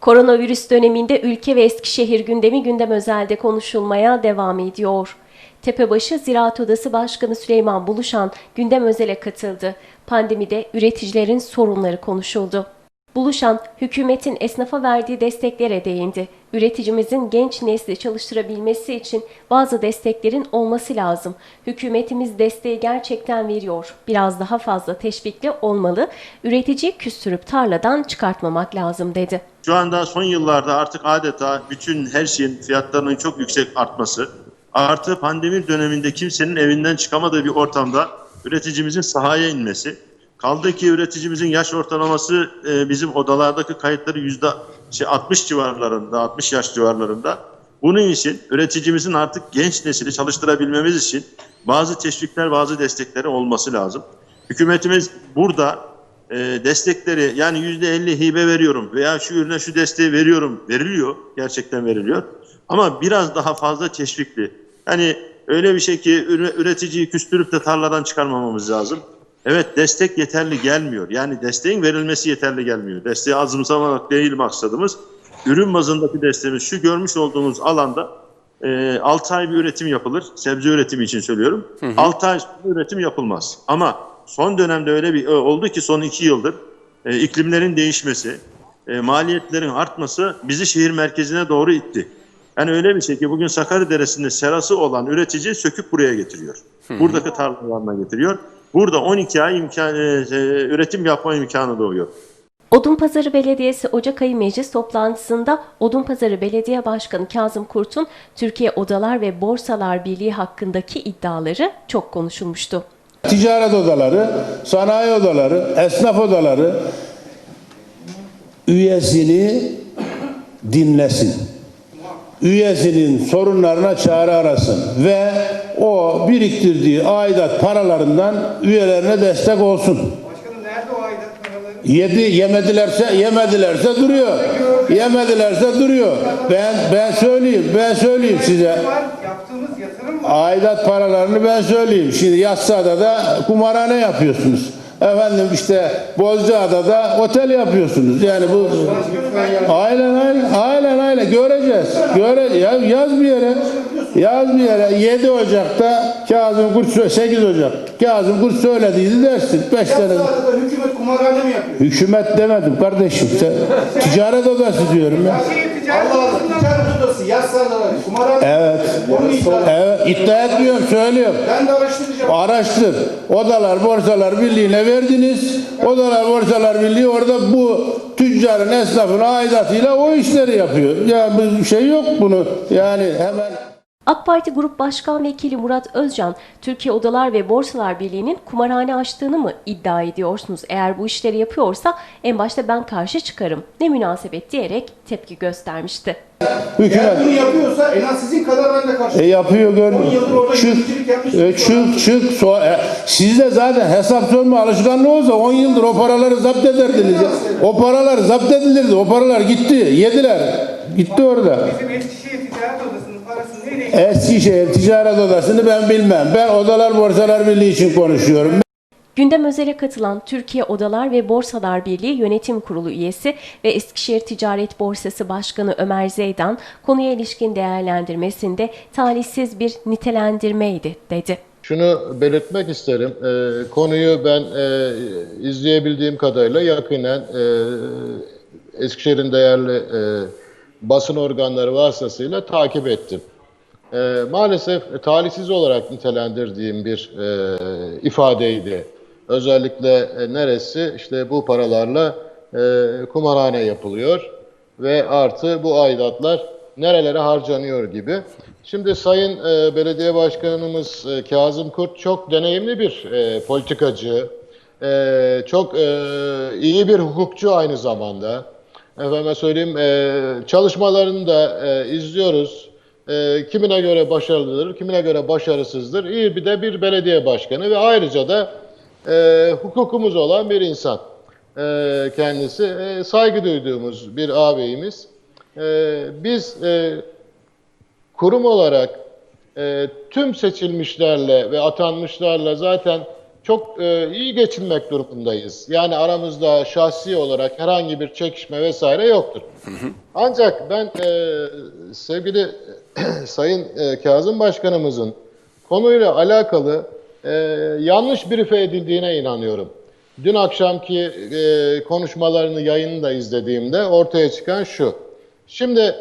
Koronavirüs döneminde ülke ve Eskişehir gündemi gündem özelde konuşulmaya devam ediyor. Tepebaşı Ziraat Odası Başkanı Süleyman Buluşan gündem özele katıldı. Pandemide üreticilerin sorunları konuşuldu. Buluşan, hükümetin esnafa verdiği desteklere değindi. Üreticimizin genç nesli çalıştırabilmesi için bazı desteklerin olması lazım. Hükümetimiz desteği gerçekten veriyor. Biraz daha fazla teşvikli olmalı. Üreticiyi küstürüp tarladan çıkartmamak lazım dedi. Şu anda son yıllarda artık adeta bütün her şeyin fiyatlarının çok yüksek artması, artı pandemi döneminde kimsenin evinden çıkamadığı bir ortamda üreticimizin sahaya inmesi, kaldı ki üreticimizin yaş ortalaması e, bizim odalardaki kayıtları yüzde şey, 60 civarlarında, 60 yaş civarlarında. Bunun için üreticimizin artık genç nesili çalıştırabilmemiz için bazı teşvikler, bazı destekleri olması lazım. Hükümetimiz burada e, destekleri yani yüzde elli hibe veriyorum veya şu ürüne şu desteği veriyorum veriliyor. Gerçekten veriliyor. Ama biraz daha fazla teşvikli. Hani öyle bir şey ki üre- üreticiyi küstürüp de tarladan çıkarmamamız lazım. Evet destek yeterli gelmiyor. Yani desteğin verilmesi yeterli gelmiyor. Desteği azımsamamak değil maksadımız. Ürün bazındaki desteğimiz şu görmüş olduğunuz alanda e, 6 ay bir üretim yapılır. Sebze üretimi için söylüyorum. 6 ay üretim yapılmaz. Ama son dönemde öyle bir e, oldu ki son 2 yıldır e, iklimlerin değişmesi, e, maliyetlerin artması bizi şehir merkezine doğru itti. Yani öyle bir şey ki bugün Sakarya Deresi'nde serası olan üretici söküp buraya getiriyor. Buradaki tarlalarına getiriyor. Burada 12 ay imkan, e, e, üretim yapma imkanı doğuyor. Odunpazarı Belediyesi Ocak ayı meclis toplantısında Odunpazarı Belediye Başkanı Kazım Kurt'un Türkiye Odalar ve Borsalar Birliği hakkındaki iddiaları çok konuşulmuştu. Ticaret odaları, sanayi odaları, esnaf odaları üyesini dinlesin. Üyesinin sorunlarına çare arasın ve o biriktirdiği aidat paralarından üyelerine destek olsun. Başkanım nerede o aidat paraları? Yedi yemedilerse yemedilerse duruyor. Yemedilerse duruyor. Ben ben söyleyeyim. Ben söyleyeyim size. Yaptığımız yatırım var. Aidat paralarını ben söyleyeyim. Şimdi Yassıada da kumarhane yapıyorsunuz. Efendim işte Bozcaada'da otel yapıyorsunuz. Yani bu aynen aynen aynen aynen göreceğiz. Göre ya, yaz bir yere. Yaz bir yere 7 Ocak'ta Kazım Kurt sö- 8 Ocak Kazım Kurt söylediydi dersin. 5 tane Yassıada hükümet kumarhane mi yapıyor? hükümet demedim kardeşim. Sen, ticaret odası diyorum ya. Ticaret Allah Allah ticaret odası Yassıada kumarhane. Evet. Evet iddia etmiyorum söylüyorum. Ben de araştıracağım. Araştır. Odalar Borsalar Birliği'ne verdiniz. Odalar Borsalar Birliği orada bu tüccarın, esnafın aidatıyla o işleri yapıyor. Ya bir şey yok bunu. Yani hemen AK Parti Grup Başkan Vekili Murat Özcan, Türkiye Odalar ve Borsalar Birliği'nin kumarhane açtığını mı iddia ediyorsunuz? Eğer bu işleri yapıyorsa en başta ben karşı çıkarım. Ne münasebet diyerek tepki göstermişti. hükümet Eğer bunu yapıyorsa en az sizin kadar ben de karşı. e, yapıyor gör. 10 yıldır orada Çık, e, çık, çık. So, e, sizde zaten hesap sorma alışkanlığı olsa 10 yıldır o paraları zapt ederdiniz. ya. O paralar zapt edilirdi. O paralar gitti. Yediler. Gitti orada. Bizim Eskişehir Ticaret Odası'nı ben bilmem. Ben Odalar Borsalar Birliği için konuşuyorum. Gündem özele katılan Türkiye Odalar ve Borsalar Birliği Yönetim Kurulu üyesi ve Eskişehir Ticaret Borsası Başkanı Ömer Zeydan konuya ilişkin değerlendirmesinde talihsiz bir nitelendirmeydi dedi. Şunu belirtmek isterim. Ee, konuyu ben e, izleyebildiğim kadarıyla yakinen e, Eskişehir'in değerli e, basın organları vasıtasıyla takip ettim. E, maalesef talihsiz olarak nitelendirdiğim bir e, ifadeydi. Özellikle e, neresi? İşte bu paralarla e, kumarhane yapılıyor ve artı bu aidatlar nerelere harcanıyor gibi. Şimdi Sayın e, Belediye Başkanımız e, Kazım Kurt çok deneyimli bir e, politikacı, e, çok e, iyi bir hukukçu aynı zamanda. Efendime söyleyeyim e, çalışmalarını da e, izliyoruz. E, kimine göre başarılıdır, kimine göre başarısızdır. İyi bir de bir belediye başkanı ve ayrıca da e, hukukumuz olan bir insan e, kendisi. E, saygı duyduğumuz bir ağabeyimiz. E, biz e, kurum olarak e, tüm seçilmişlerle ve atanmışlarla zaten çok e, iyi geçinmek durumundayız. Yani aramızda şahsi olarak herhangi bir çekişme vesaire yoktur. Ancak ben e, sevgili Sayın e, Kazım Başkanımızın konuyla alakalı e, yanlış brife edildiğine inanıyorum. Dün akşamki e, konuşmalarını, yayını da izlediğimde ortaya çıkan şu. Şimdi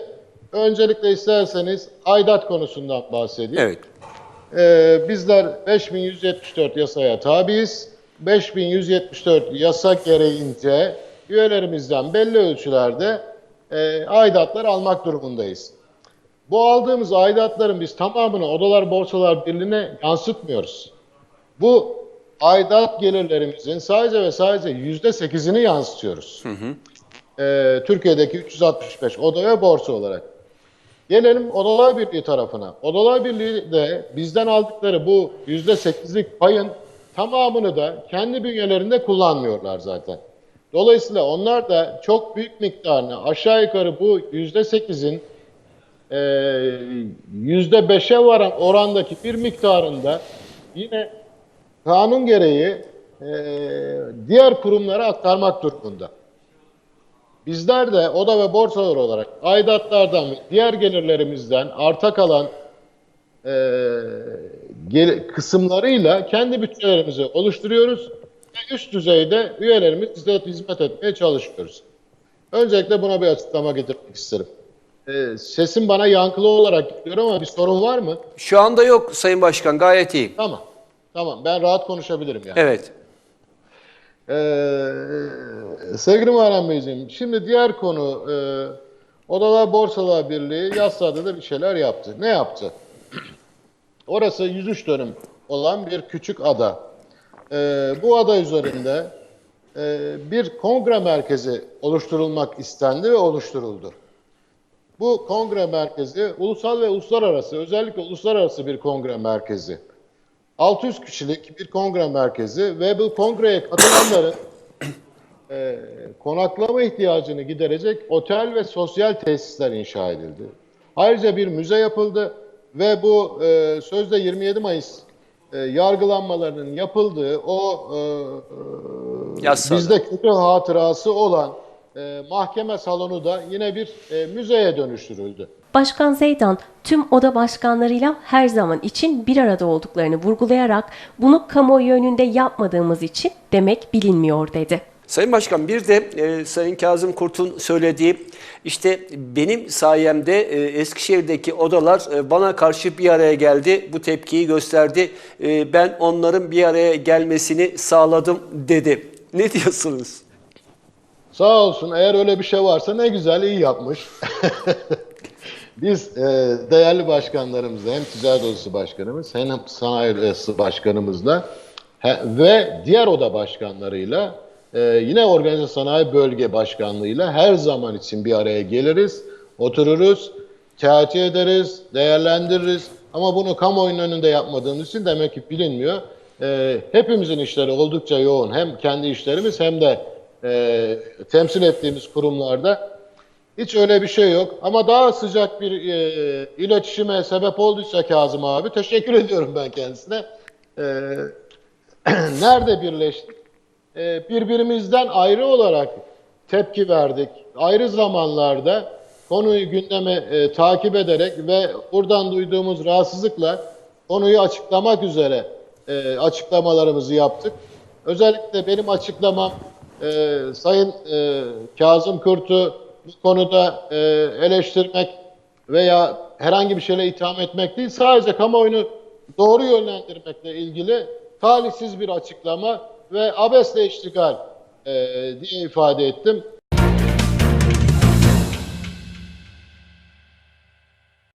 öncelikle isterseniz aidat konusundan bahsedeyim. Evet. Ee, bizler 5174 yasaya tabiiz. 5174 yasa gereğince üyelerimizden belli ölçülerde e, aidatlar almak durumundayız. Bu aldığımız aidatların biz tamamını Odalar Borsalar Birliği'ne yansıtmıyoruz. Bu aidat gelirlerimizin sadece ve sadece yüzde sekizini yansıtıyoruz. Ee, Türkiye'deki 365 oda ve borsa olarak. Gelelim Odalar Birliği tarafına. Odalar Birliği de bizden aldıkları bu %8'lik payın tamamını da kendi bünyelerinde kullanmıyorlar zaten. Dolayısıyla onlar da çok büyük miktarını aşağı yukarı bu %8'in e, %5'e varan orandaki bir miktarında yine kanun gereği e, diğer kurumlara aktarmak durumunda. Bizler de oda ve borsalar olarak aidatlardan diğer gelirlerimizden arta kalan e, gel- kısımlarıyla kendi bütçelerimizi oluşturuyoruz ve üst düzeyde üyelerimiz hizmet etmeye çalışıyoruz. Öncelikle buna bir açıklama getirmek isterim. E, sesim bana yankılı olarak geliyor ama bir sorun var mı? Şu anda yok Sayın Başkan gayet iyi. Tamam. Tamam ben rahat konuşabilirim yani. Evet. Ee, sevgili Muharrem Beyciğim, şimdi diğer konu e, Odalar Borsalar Birliği Yassıada da bir şeyler yaptı. Ne yaptı? Orası 103 dönüm olan bir küçük ada. Ee, bu ada üzerinde e, bir kongre merkezi oluşturulmak istendi ve oluşturuldu. Bu kongre merkezi ulusal ve uluslararası, özellikle uluslararası bir kongre merkezi. 600 kişilik bir kongre merkezi ve bu kongreye katılanların e, konaklama ihtiyacını giderecek otel ve sosyal tesisler inşa edildi. Ayrıca bir müze yapıldı ve bu e, sözde 27 Mayıs e, yargılanmalarının yapıldığı o e, e, bizde kötü hatırası olan e, mahkeme salonu da yine bir e, müzeye dönüştürüldü. Başkan Zeydan tüm oda başkanlarıyla her zaman için bir arada olduklarını vurgulayarak bunu kamuoyu önünde yapmadığımız için demek bilinmiyor dedi. Sayın Başkan bir de e, Sayın Kazım Kurt'un söylediği işte benim sayemde e, Eskişehir'deki odalar e, bana karşı bir araya geldi. Bu tepkiyi gösterdi. E, ben onların bir araya gelmesini sağladım dedi. Ne diyorsunuz? Sağ olsun eğer öyle bir şey varsa ne güzel iyi yapmış. Biz e, değerli başkanlarımızla hem ticaret odası başkanımız hem sanayi odası başkanımızla he- ve diğer oda başkanlarıyla e, yine organize sanayi bölge başkanlığıyla her zaman için bir araya geliriz, otururuz, tercih ederiz, değerlendiririz. Ama bunu kamuoyunun önünde yapmadığımız için demek ki bilinmiyor. E, hepimizin işleri oldukça yoğun. Hem kendi işlerimiz hem de e, temsil ettiğimiz kurumlarda hiç öyle bir şey yok. Ama daha sıcak bir e, iletişime sebep olduysa Kazım abi teşekkür ediyorum ben kendisine. E, nerede birleştik? E, birbirimizden ayrı olarak tepki verdik. Ayrı zamanlarda konuyu gündeme e, takip ederek ve buradan duyduğumuz rahatsızlıkla konuyu açıklamak üzere e, açıklamalarımızı yaptık. Özellikle benim açıklamam e, Sayın e, Kazım Kurt'u bu konuda e, eleştirmek veya herhangi bir şeyle itham etmek değil, sadece kamuoyunu doğru yönlendirmekle ilgili talihsiz bir açıklama ve abesle iştigal e, diye ifade ettim.